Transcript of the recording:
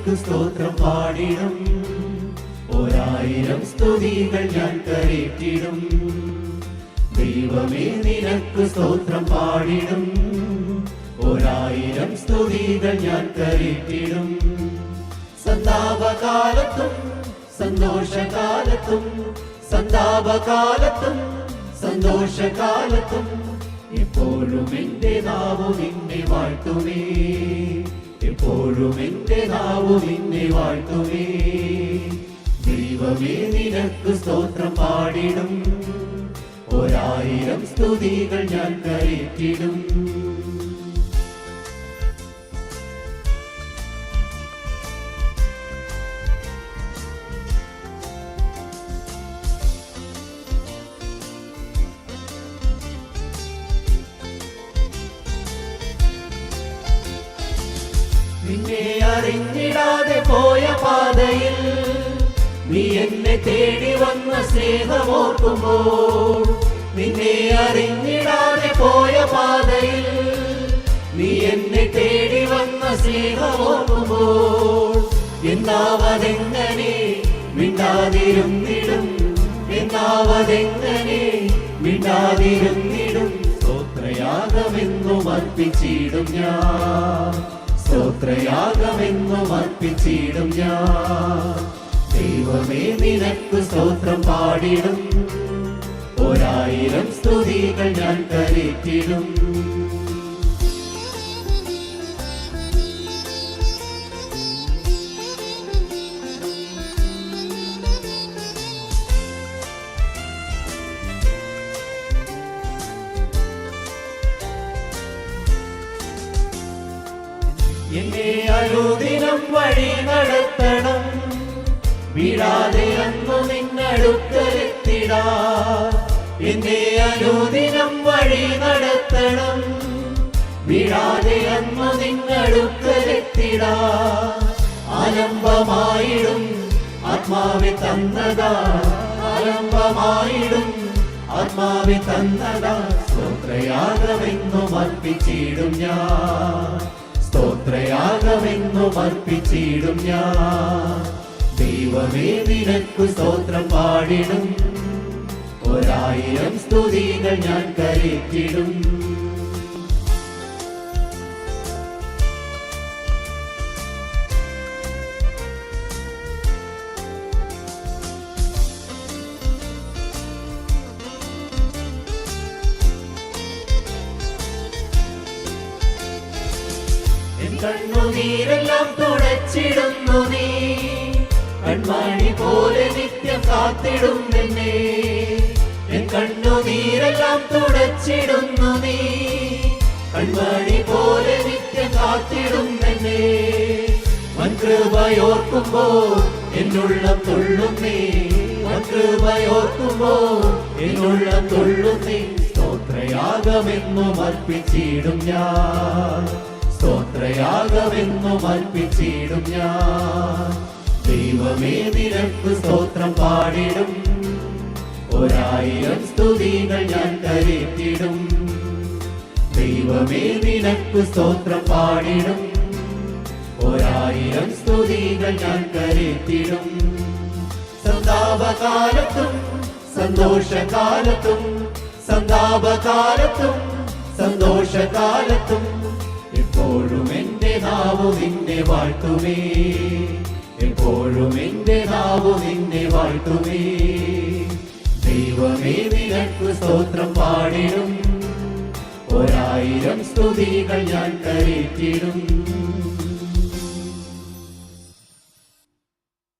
നിനക്ക് സ്തോത്രം പാടിടും. ഒരായിരം സ്തുതികൾ ഞാൻ കരേറ്റിടും. ദൈവമേ നിനക്ക് സ്തോത്രം പാടിടും. ഒരായിരം സ്തുതികൾ ഞാൻ കരേറ്റിടും. സന്താപകാലത്തും സന്തോഷകാലത്തും സന്താപകാലത്തും സന്തോഷകാലത്തും എപ്പോഴും എന്റെ നാവും നിന്നെ വാഴ്ത്തുമേ. എപ്പോഴും എന്റെ നാവു നിന്നെ വാഴ്ത്തുമേ ദൈവമേ നിനക്ക് സ്തോത്രം പാടിടും. ഒരായിരം സ്തുതികൾ ഞാൻ കരറ്റിടും. നിന്നെ അറിഞ്ഞിടാതെ പോയ പാതയിൽ നീ എന്നെ തേടി വന്ന സ്നേഹമോർക്കുമ്പോൾ നിന്നെ അറിഞ്ഞിടാതെ പോയ പാതയിൽ നീ എന്നെ തേടി വന്ന സ്നേഹമോർക്കുമ്പോൾ എന്നാവതെങ്ങനെ മിണ്ടാതിരുന്നിടും? എന്നാവതെങ്ങനെ മിണ്ടാതിരുന്നിടും? സ്തോത്രയാഗമെന്നും അർപ്പിച്ചിടും ഞാൻ. സ്തോത്രയാഗമെന്നും അർപ്പിച്ചിടും ഞാൻ. ദൈവമേ നിനക്ക് സ്തോത്രം പാടിടും. ഒരായിരം സ്തുതികൾ ഞാൻ കരറ്റിടും. എന്നെ അനുദിനം വഴി നടത്തണം. വീഴാതെ അന്നു നിന്നടുക്കലെത്തിടാ എന്നെ അനുദിനം വഴി നടത്തണം. വീഴാതെ അന്നു നിന്നടുക്കലെത്തിടാ ആലംബമായിടും ആത്മാവെ തന്നതാ. ആലംബമായിടും ആത്മാവെ തന്നതാ. സ്തോത്രയാഗമെന്നും അർപ്പിച്ചിടും ഞാൻ. സ്തോത്രയാഗമെന്നും അർപ്പിച്ചിടും ഞാൻ. ദൈവമേ നിനക്ക് സ്തോത്രം പാടിടും. ഒരായിരം സ്തുതികൾ ഞാൻ കരറ്റിടും. കണ്ണുനീരെല്ലാം തുടച്ചിടുന്നു നീ. കൺമണി പോലെ നിത്യം കാത്തിടും എൻ കണ്ണുനീരെല്ലാം തുടച്ചിടുന്നു നീ. കൺമണി പോലെ നിത്യം കാത്തിടും നിന്നെ വൻകൃപയോർക്കുമ്പോ എന്നുള്ള തുള്ളും നീ വൻകൃപയോർക്കുമ്പോ എന്നുള്ള തുള്ളും നീ സ്തോത്രയാഗമെന്നും അർപ്പിച്ചിടും ഞാൻ. സ്തോത്രയാഗമെന്നും അർപ്പിച്ചിടും ഞാൻ. ദൈവമേ നിരപ്പ് സ്തോത്രം പാടിടും. ഒരായിരം സ്തുതികൾ ഞാൻ കരുത്തിടും ദൈവമേ നിനക്ക് സ്തോത്രം പാടിടും. ഒരായിരം സ്തുതികൾ ഞാൻ കരുത്തിടും സന്താപകാലത്തും സന്തോഷകാലത്തും സന്താപകാലത്തും സന്തോഷകാലത്തും എപ്പോഴും എന്റെ നാവു നിന്നെ വാഴ്ത്തുമേ. എപ്പോഴും എന്റെ നാവു നിന്നെ വാഴ്ത്തുമേ. ദൈവമേ നിനക്ക് സ്തോത്രം പാടിടും. ഒരായിരം സ്തുതികൾ ഞാൻ കരറ്റിടും.